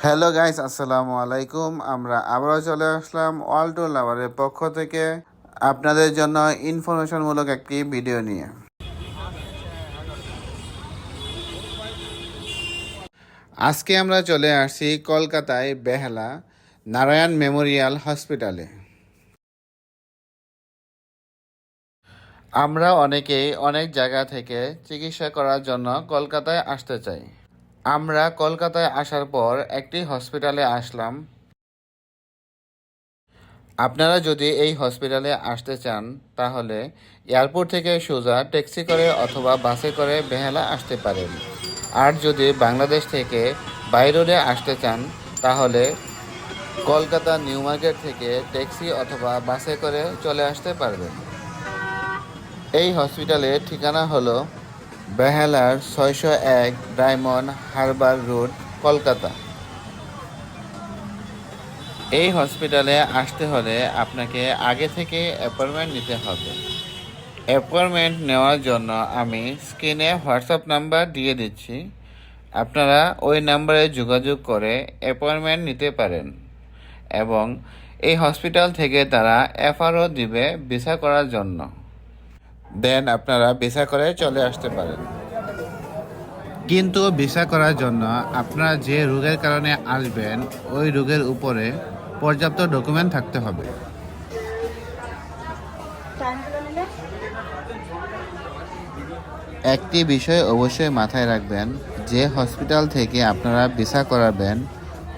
Hello guys আসসালামু আলাইকুম আমরা আবারও চলে আসলাম টু লাভারের পক্ষ থেকে আপনাদের জন্য ইনফরমেশনমূলক একটি ভিডিও নিয়ে আজকে আমরা চলে আসছি কলকাতায় বেহালা নারায়ণ মেমোরিয়াল হসপিটালে আমরা অনেকেই অনেক জায়গা থেকে চিকিৎসা করার জন্য কলকাতায় আসতে চাই আমরা কলকাতায় আসার পর একটি হসপিটালে আসলাম। আপনারা যদি এই হসপিটালে আসতে চান, তাহলে এয়ারপোর্ট থেকে সোজা ট্যাক্সি করে অথবা বাসে করে বেহালা আসতে পারেন। আর যদি বাংলাদেশ থেকে বাইরে আসতে চান, তাহলে কলকাতা নিউ মার্কেট থেকে ট্যাক্সি অথবা বাসে করে চলে আসতে পারবেন। এই হসপিটালের ঠিকানা হলো বেহালার ছয়শো এক ডায়মন্ড হারবার রোড, কলকাতা। এই হসপিটালে আসতে হলে আপনাকে আগে থেকে অ্যাপয়েন্টমেন্ট নিতে হবে। অ্যাপয়েন্টমেন্ট নেওয়ার জন্য আমি স্ক্রিনে হোয়াটসঅ্যাপ নাম্বার দিয়ে দিচ্ছি। আপনারা ওই নাম্বারে যোগাযোগ করে অ্যাপয়েন্টমেন্ট নিতে পারেন এবং এই হসপিটাল থেকে তারা এফআরও দিবে ভিসা করার জন্য। দেন আপনারা ভিসা করে চলে আসতে পারেন। কিন্তু ভিসা করার জন্য আপনারা যে রোগের কারণে আসবেন, ওই রোগের উপরে পর্যাপ্ত ডকুমেন্ট থাকতে হবে। একটি বিষয় অবশ্যই মাথায় রাখবেন, যে হসপিটাল থেকে আপনারা ভিসা করাবেন,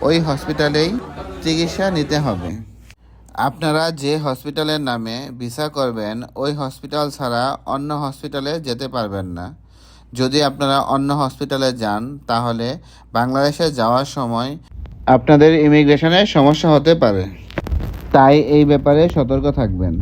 ওই হসপিটালেই চিকিৎসা নিতে হবে। আপনারা যে হসপিটালের নামে ভিসা করবেন, ওই হসপিটাল ছাড়া অন্য হসপিটালে যেতে পারবেন না। যদি আপনারা অন্য হসপিটালে যান, তাহলে বাংলাদেশে যাওয়ার সময় আপনাদের ইমিগ্রেশনের সমস্যা হতে পারে। তাই এই ব্যাপারে সতর্ক থাকবেন।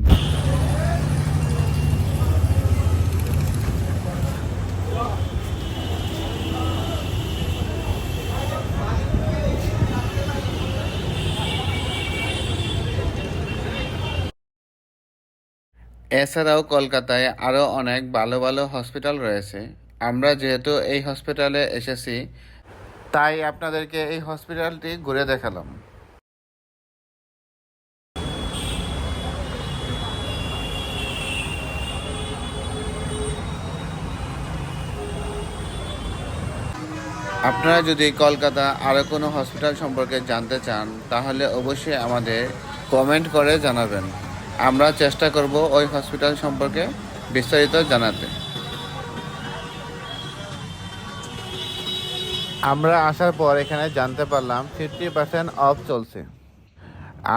এছাড়াও কলকাতায় আরও অনেক ভালো ভালো হসপিটাল রয়েছে। আমরা যেহেতু এই হসপিটালে এসেছি, তাই আপনাদেরকে এই হসপিটালটি ঘুরে দেখালাম। আপনারা যদি কলকাতা আরও কোনো হসপিটাল সম্পর্কে জানতে চান, তাহলে অবশ্যই আমাদের কমেন্ট করে জানাবেন। আমরা চেষ্টা করব ওই হসপিটাল সম্পর্কে বিস্তারিত জানাতে। আমরা আসার পর এখানে জানতে পারলাম ফিফটি পার্সেন্ট অফ চলছে।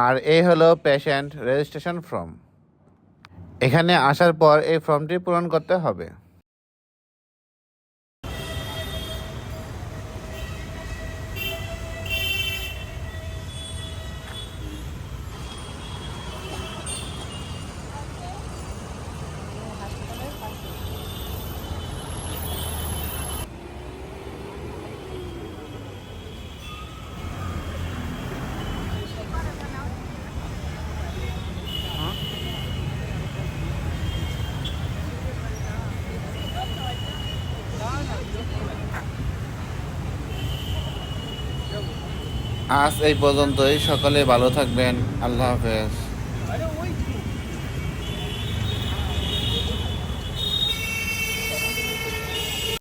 আর এই হলো পেশেন্ট রেজিস্ট্রেশন ফর্ম এখানে আসার পর এই ফর্মটি পূরণ করতে হবে। আজ এই পর্যন্তই। সকলে ভালো থাকবেন। আল্লাহ হাফেজ।